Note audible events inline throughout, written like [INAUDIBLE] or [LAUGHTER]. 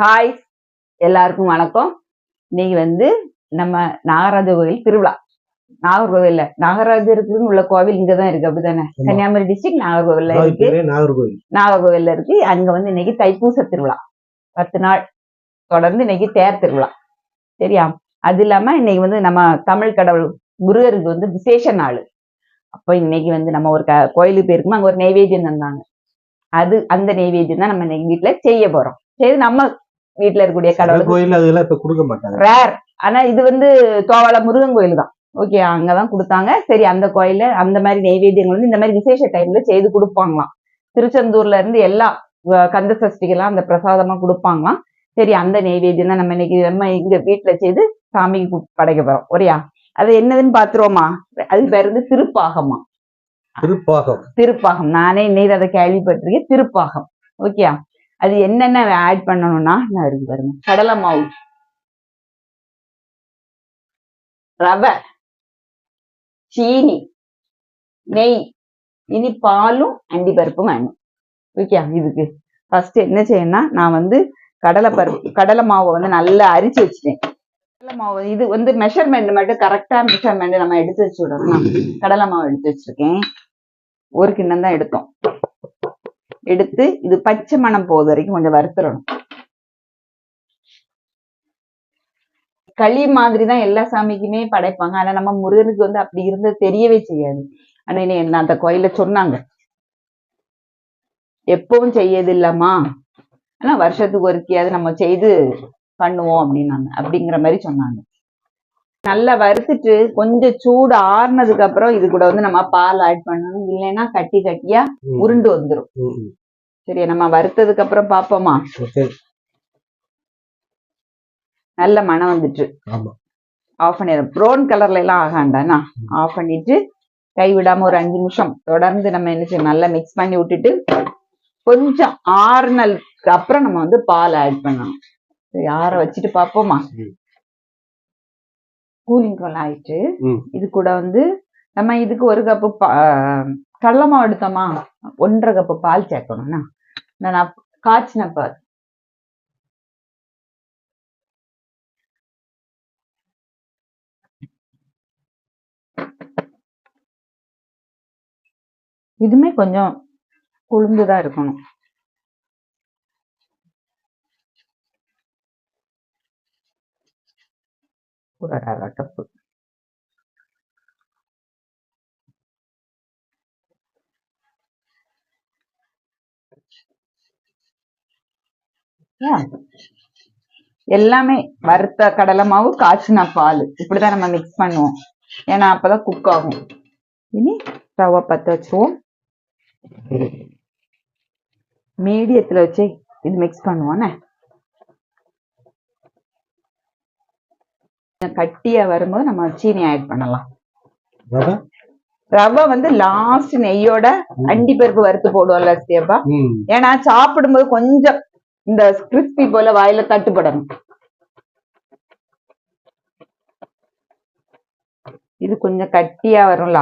Hi எல்லாருக்கும் வணக்கம். இன்னைக்கு வந்து நம்ம நாகராஜ கோவில் திருவிழா. நாகர்கோவில்ல நாகராஜருக்குன்னு உள்ள கோவில் இங்கதான் இருக்கு. அப்படிதானே. கன்னியாகுமரி டிஸ்ட்ரிக்ட் நாகர்கோவில்ல இருக்கு. நாகர்கோவில்ல இருக்கு. அங்க வந்து இன்னைக்கு தைப்பூச திருவிழா. பத்து நாள் தொடர்ந்து இன்னைக்கு தேர் திருவிழா. சரியா? அது இல்லாம இன்னைக்கு வந்து நம்ம தமிழ் கடவுள் முருகருக்கு வந்து விசேஷ நாள். அப்போ இன்னைக்கு வந்து நம்ம ஒரு க- கோயிலுக்கு போயிருக்கோம் அங்க ஒரு நெய்வேத்தியம் தந்தாங்க. அது அந்த நெய்வேத்தியம் தான் நம்ம இன்னைக்கு வீட்டுல செய்ய போறோம். சரி நம்ம வீட்டுல இருக்கக்கூடிய கடவுளுக்கு. கோயில் அதெல்லாம் இப்ப கொடுக்க மாட்டாங்க. ரேர் ஆனா இது வந்து தோவாள முருகன் கோயில் தான். ஓகே அங்கதான் கொடுத்தாங்க. சரி அந்த கோயில்ல அந்த மாதிரி நெய்வேத்தியங்கள் வந்து இந்த மாதிரி விசேஷ டைம்ல செய்து கொடுப்பாங்களாம். திருச்செந்தூர்ல இருந்து எல்லா கந்த சஷ்டிக்கெல்லாம் அந்த பிரசாதமா கொடுப்பாங்களாம். சரி அந்த நெய்வேத்தியம் தான் நம்ம இன்னைக்கு நம்ம இங்க வீட்டுல செய்து சாமிக்கு படைக்க போறோம். ஒரையா அது என்னதுன்னு பாத்துருவோமா? அது பேர் வந்து திருப்பாகமா. திருப்பாகம். திருப்பாகம். நானே இன்னைக்கு அதை கேள்விப்பட்டிருக்கேன். திருப்பாகம். ஓகேயா அது என்னென்ன ஆட் பண்ணணும்னா நான் இருக்கு பாருங்க. கடலை மாவு. ரவை. சீனி. நெய். இனி பாலும் அண்டி பருப்பும் வேணும் ஓகே இதுக்கு. ஃபர்ஸ்ட் என்ன செய்யணும்னா நான் வந்து கடலை பருப்பு கடலை மாவை வந்து நல்லா அரிச்சு வச்சுட்டேன். கடலை மாவு இது வந்து மெஷர்மெண்ட் மட்டும் கரெக்டா மெஷர்மெண்ட் நம்ம எடுத்து வச்சு விடணும். கடலை மாவு எடுத்து வச்சிருக்கேன். ஒரு கிண்ணம் தான் எடுத்தோம். எடுத்து இது பச்சை மணம் போகுது வரைக்கும் கொஞ்சம் வறுத்துறணும். களி மாதிரி தான் எல்லா சாமிக்குமே படைப்பாங்க. ஆனா நம்ம முருகனுக்கு வந்து அப்படி இருந்தது தெரியவே செய்யாது. ஆனா இனி என்ன அந்த கோயில சொன்னாங்க. எப்பவும் செய்யது இல்லம்மா ஆனா வருஷத்துக்கு ஒருக்கையாவது நம்ம செய்து பண்ணுவோம் அப்படின்னாங்க. அப்படிங்கிற மாதிரி சொன்னாங்க. நல்லா வறுத்துட்டு கொஞ்சம் சூடு ஆறுனதுக்கு அப்புறம் இது கூட வந்து நம்ம பால் ஆட் பண்ணணும். இல்லைன்னா கட்டி கட்டியா உருண்டு வந்துரும். ம், ம். சரியா நம்ம வறுத்ததுக்கு அப்புறம் பாப்போமா? நல்ல மனம் வந்துட்டு. ஆஃப் பண்ணிடுறோம் ப்ரௌன் கலர்ல எல்லாம் ஆகாண்டானா ஆஃப் பண்ணிட்டு கை விடாம ஒரு அஞ்சு நிமிஷம் தொடர்ந்து நம்ம என்ன செய்யணும்? நல்லா மிக்ஸ் பண்ணி விட்டுட்டு கொஞ்சம் ஆறுனலுக்கு அப்புறம் நம்ம வந்து பால் ஆட் பண்ணணும். ஆற வச்சுட்டு பார்ப்போமா ம். கூலிங் கோல் ஆயிட்டு. இது கூட வந்து நம்ம இதுக்கு ஒரு கப்பு கடலை மாவு எடுத்தோமா? ஒன்றரை கப்பு பால் சேர்க்கணும்னா. நான் காய்ச்சின பால். இதுமே கொஞ்சம் குளிர்ந்துதான் இருக்கணும். ஒரு ஆ. எல்லாமே வறுத்த கடலை மாவு காய்ச்சின பால். இப்படிதான் நம்ம மிக்ஸ் பண்ணுவோம். ஏன்னா அப்பதான் குக் ஆகும். இனி ரவை பத்த வச்சுருவோம். [LAUGHS] மீடியத்துல வச்சு இது மிக்ஸ் பண்ணுவோண்ணே கட்டியா வரும்போது நம்ம சீனி ஆட் பண்ணலாம். ரவை? வந்து லாஸ்ட் நெய்யோட அண்டி பருப்பு வறுத்து போடுவோம்ல சியப்பா. ம், ஏன்னா சாப்பிடும்போது கொஞ்சம் இந்த கிறிஸ்பி போல வாயில தட்டுப்படணும். இது கொஞ்சம் கட்டியா வரும்ல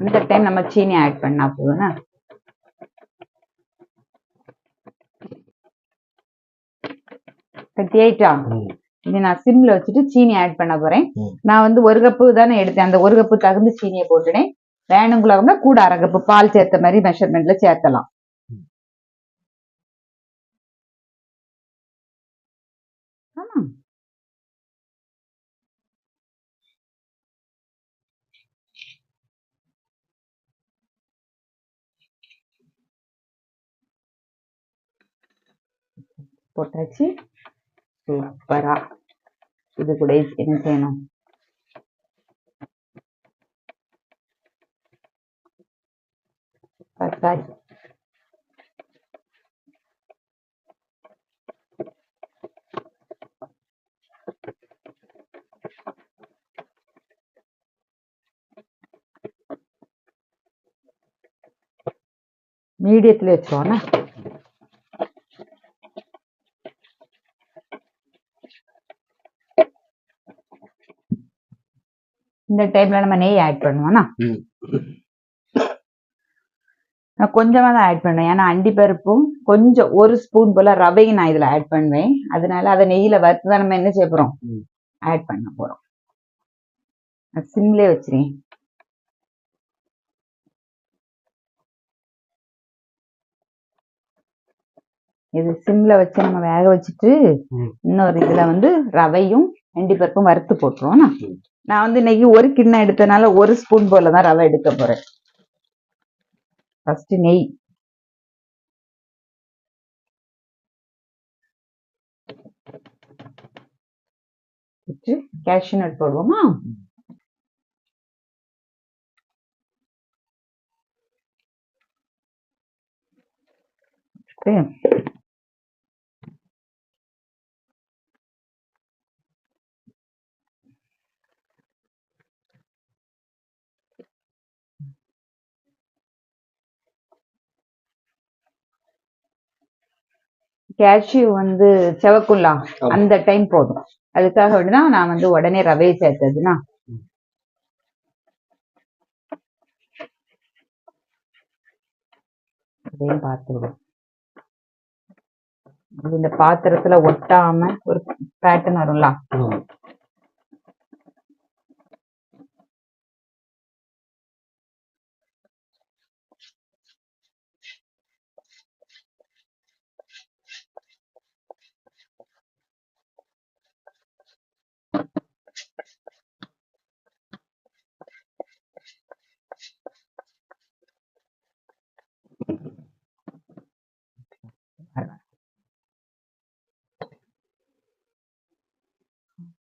அந்த டைம் நம்ம சீனி ஆட் பண்ணா போதும்னா கட்டியாயிட்டா. இது நான் சிம்ல வச்சுட்டு சீனி ஆட் பண்ண போறேன். நான் வந்து ஒரு கப்பு தானே எடுத்தேன். அந்த ஒரு கப்பு தகுந்த சீனியை போட்டுனேன் வேணுங்களவங்க கூட அரை கப்பு பால் சேர்த்த மாதிரி மெஷர்மெண்ட்ல சேர்த்தலாம். போட்டாச்சு. சூப்பரா. இது கூட என்ன செய்யணும் பத்தாச்சு மீடியத்துல இந்த டைம்ல நம்ம நெய் ஆட் பண்ணுவோம்னா. நான் கொஞ்சமா தான் ஆட் பண்ணேன் ஏன்னா அண்டி பருப்பும் கொஞ்சம் ஒரு ஸ்பூன் போல ரவையும் நான் இதுல ஆட் பண்ணுவேன். அதனால அதை நெய்யில வறுத்து தான் நம்ம என்ன செய்ய போறோம்? ம். ஆட் பண்ண போறோம். சிம்லே வச்சிருங்க இது சிம்ல வச்சு நம்ம வேக வச்சுட்டு. இன்னொரு இதுல வந்து ரவையும் பருப்பும் வறுத்து போட்டுருவோம் நான். வந்து இன்னைக்கு ஒரு கிண்ணம் எடுத்தனால ஒரு ஸ்பூன் போல தான் ரவை எடுக்க போறேன் ஃபர்ஸ்ட் நெய் கேஷ்யூ நட் போடுவோமா கேஷ்யூ வந்து செவக்குள்ளா. அந்த டைம் போதும். அதுக்காக வேண்டிதான் நான் வந்து உடனே ரவையை சேர்த்ததுன்னா. அதையும் பார்த்துருவோம் இந்த பாத்திரத்துல ஒட்டாம ஒரு பேட்டர்ன் வரும்ல?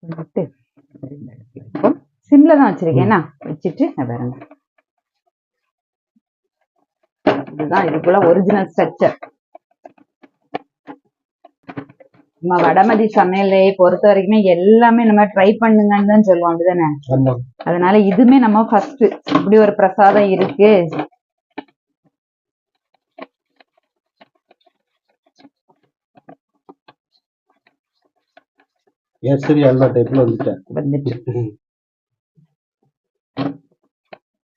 விட்டு சிம்ல தான் வச்சிருக்கேன்னா வச்சுட்டு இங்க பாருங்க இதுதான் இதுக்குள்ள ஒரிஜினல் ஸ்ட்ரக்சர் நம்ம வடமதி சமையலை பொறுத்த வரைக்குமே எல்லாமே நம்ம ட்ரை பண்ணுங்கன்னு தான் சொல்லுவோம். அப்படிதானே? அதனால இதுமே நம்ம ஃபர்ஸ்ட் இப்படி ஒரு பிரசாதம் இருக்கு. கேசரி அல்வா டைப்ல வந்துட்டேன். வந்துட்டு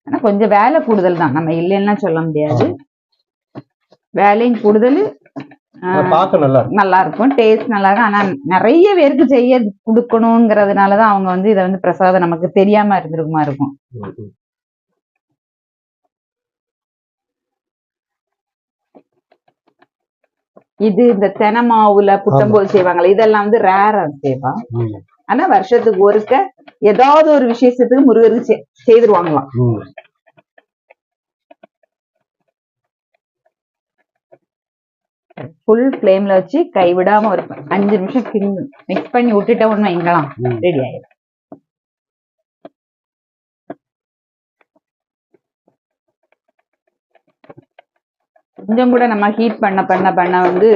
ஆனா கொஞ்சம் வேலை கூடுதல் தான். நம்ம இல்லைன்னா சொல்ல முடியாது. வேலையும் கூடுதல் நல்லா இருக்கு நல்லா இருக்கும். டேஸ்ட் நல்லா இருக்கும் ஆனா நிறைய பேருக்கு செய்ய கொடுக்கணுங்கிறதுனால தான் அவங்க வந்து இதை வந்து பிரசாதம் நமக்கு தெரியாம இருந்திருக்குமா இருக்கும். இது இந்த தென மாவுல புட்டம்போது செய்வாங்கல்ல இதெல்லாம் வந்து ரேரா செய்வா. ம், ஆனா வருஷத்துக்கு ஒருக்க ஏதாவது ஒரு விசேஷத்துக்கு முருகருக்கு செய்திருவாங்களாம். ஃபுல் ஃப்ளேம்ல வச்சு கைவிடாம ஒரு அஞ்சு நிமிஷம் மிக்ஸ் பண்ணி விட்டுட்டோம்னு வைங்களாம். ரெடி ஆயிடும். கொஞ்சம் கூட நம்ம ஹீட் பண்ண பண்ண பண்ண வந்து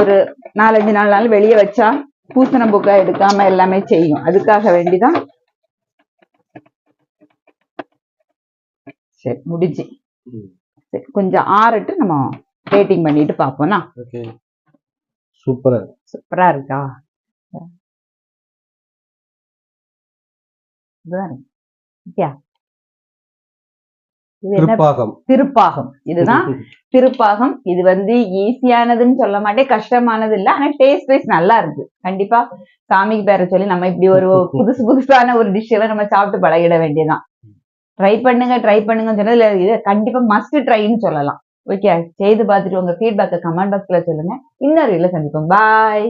ஒரு நாலஞ்சு நாலு நாள் வெளியே வச்சா பூசண புக்கா எடுக்காம எல்லாமே செய்யும். அதுக்காக வேண்டிதான். சரி முடிஞ்சு. சரி கொஞ்சம் ஆறட்டு நம்ம ரேட்டிங் பண்ணிட்டு பார்ப்போம்னா சூப்பரா இருக்கு. சூப்பரா இருக்கா? இதுதான் திருப்பாகம். திருப்பாகம். இதுதான் திருப்பாகம். இது வந்து ஈஸியானதுன்னு சொல்ல மாட்டேன் கஷ்டமானது இல்ல ஆனா டேஸ்ட் வைஸ் நல்லா இருக்கு. கண்டிப்பா சாமிக்கு பேர சொல்லி நம்ம இப்படி ஒரு [LAUGHS] புதுசு புதுசான ஒரு டிஷ் எல்லாம் நம்ம சாப்பிட்டு பழகிட வேண்டியதுதான். ட்ரை பண்ணுங்க ட்ரை பண்ணுங்கன்னு சொன்னது இது கண்டிப்பா மஸ்ட் ட்ரைன்னு சொல்லலாம். ஓகே செய்து பார்த்துட்டு உங்க ஃபீட்பேக்கை கமெண்ட் பாக்ஸ்ல சொல்லுங்க. இன்னொரு இதுல சந்திப்போம். பாய்